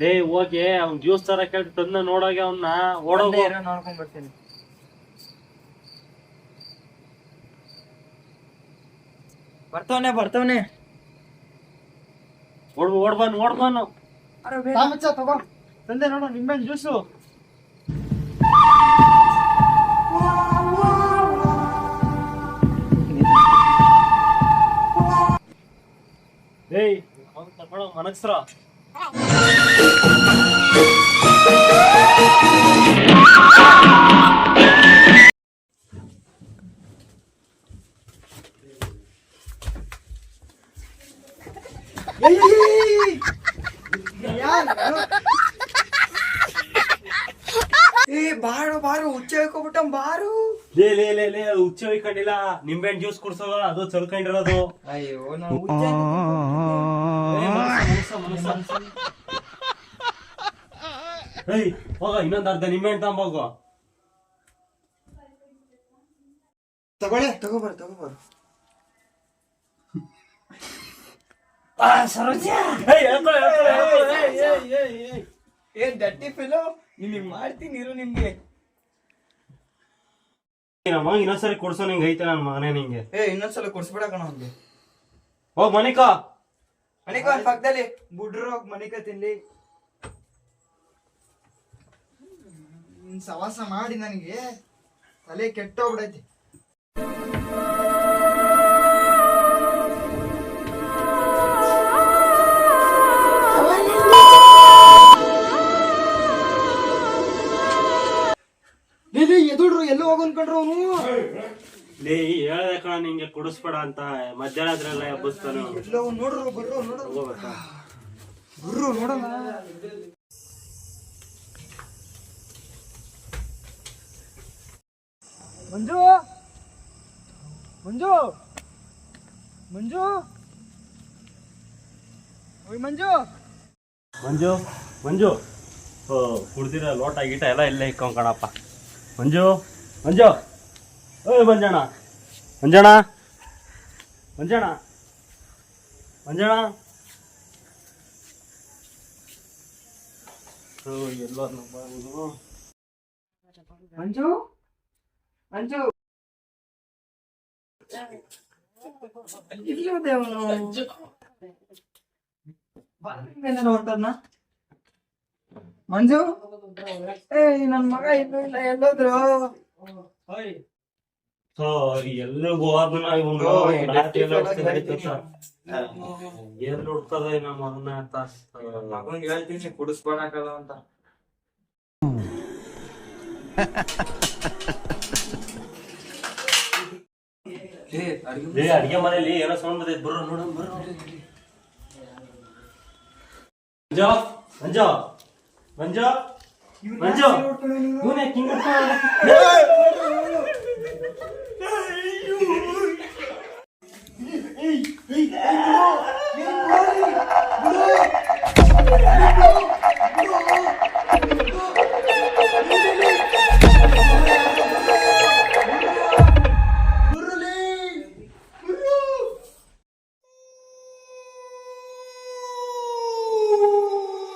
ಲೇ ಹೋಗಿ ಅವ್ನ್ ಜ್ಯೂಸ್ ತರ ಕೇಳಿ ತಂದ ನೋಡೋಗೆ ಅವನ್ನ ಓಡೋಗು. ನೋಡ್ಕೊಂಡ್ ಬರ್ತೀನಿ. ಬರ್ತವನೆ ಬರ್ತವನೆ. ಓಡ್ಬ ಓಡ್ಬನ್ ಓಡ್ಬನ್ ಮಚ್ಚ ತಗೋ. ತಂದೆ ನೋಡು ನಿಂಬೆಹಣ್ಣು ಜ್ಯೂಸು ಏಯ್ ಅವ್ನ್ ತಗೊಳೋ ಮನಸ್ರ ಏ ಬಾರು ಬಾರು ಹುಚ್ಚ ಹೇಳ್ಕೊಬಿಟ್ಟ ಬಾರು. ಲೇ ಲೇ ಲೇ ಲೇ ಹುಚ್ಚ ಹೊಯ್ಕೊಂಡಿಲ್ಲ ನಿಂಬೆಹಣ್ಣು ಜ್ಯೂಸ್ ಕುಡ್ಸೋಗ ಅದು ಚಲ್ಕೊಂಡಿರೋದು. ಅಯ್ಯೋ ನಾವು ಹುಚ್ಚ ಏಯ್, ಹೋಗ ಇನ್ನೊಂದ್ ಅರ್ಧ ನಿಂಬೆಹಣ್ಣು ತಗೊಂಬೋಗು ತಗೊಳ್ಳಿ. ತಗೋಬಾರ ತಗೋಬಾರ ಏಯ್, ಹೇಳ್ಕೊ, ಹೇಳ್ಕೊ, ಹೇಳ್ಕೊ, ಏಯ್, ಏಯ್, ಏಯ್, ಏಯ್. ಏ ಡಟ್ಟಿ ಫಿಲೋ. ನಿಮಗೆ ಮಾಡ್ತೀನಿ ಇರು ನಿಮ್ಗೆ ನಮ್ಮ ಇನ್ನೊಂದ್ಸರಿ ಕೊಡ್ಸೋ ನಿಂಗೆ ಐತೆ ನನ್ನ ಮಗನೇ ನಿಂಗೆ. ಏ ಇನ್ನೊಂದ್ಸಲ ಕೊಡ್ಸ್ಬಿಡ ಕಣ ಅವ್ನಿಗೆ. ಹೋಗ್ ಮನಿಕಾ. ಮನಿಕ ಅವ್ನ ಪಕ್ಕದಲ್ಲಿ. ಬುಡ್ರು ಹೋಗ್ ಮನಿಕ ತಿನ್ಲಿ. ನಿನ್ ಸವಾಸ ಮಾಡಿ ನನಗೆ. ತಲೆ ಕೆಟ್ಟೋಗ್ಬಿಡೈತಿ. ಎದುಡ್ರು ಎಲ್ಲೋ ಹೋಗ್ ಅನ್ಕೊಂಡ್ರು ಅವನು. ಲೇ ಹೇಳ್ದೆ ಕಣ ನಿಂಗೆ ಕುಡಿಸ್ಬೇಡ ಅಂತ. ಮಧ್ಯಾಹ್ನ ಎಬ್ಬಿಸ್ತಾನೆ ಅವ್ನು. ಎಲ್ಲೋ ನೋಡ್ರು ಬರ್ರು ನೋಡ್ರು. ಹೋಗ್ಬೇಕಾ? ಬರ್ರು ನೋಡೋಣ ಮಂಜು? ಮಂಜು? ಮಂಜು? ಓಯ್ ಮಂಜು? ಮಂಜು ಮಂಜು. ಕುಡ್ದಿರ ಲೋಟ ಗೀಟ ಎಲ್ಲ ಇಲ್ಲೇ ಇಕ್ಕೊಂಡ್ ಕಣಪ್ಪ. 먼저 먼저. 어이 먼저나. 먼저나. 먼저나. 먼저나. 어 일로 왔나 먼저 먼저 이리로 되어 너 맞는 거 나왔다 나? ಮಂಜು? ಏ ನನ್ ಮಗ ಇಲ್ಲೂ ಇಲ್ಲ ಎಲ್ಲೋದ್ರು? ಇವ್ನು ರಾತ್ರಿ ಎಲ್ಲ ಹುಡ್ಕದ ನಮ್ಮ ಮಗನ ಅಂತ ಮಗನ್ಗೆ ಹೇಳ್ತೀನಿ ಕುಡಿಸ್ಕೊಳಕಲ್ಲ ಅಂತ. ಏ ಅಡ್ಗೆ ಮನೆಯಲ್ಲಿ ಏನೋ ಸೌಂಡ್ ಬರ್ತೈತೆ ಬರ್ರೋ ನೋಡೋಣ ಬರ್ರೋ ಮಂಜಾ ಮಂಜು. ಮಂಜು? ಮಂಜು? ಇವನೇ ಕಿಂಗ್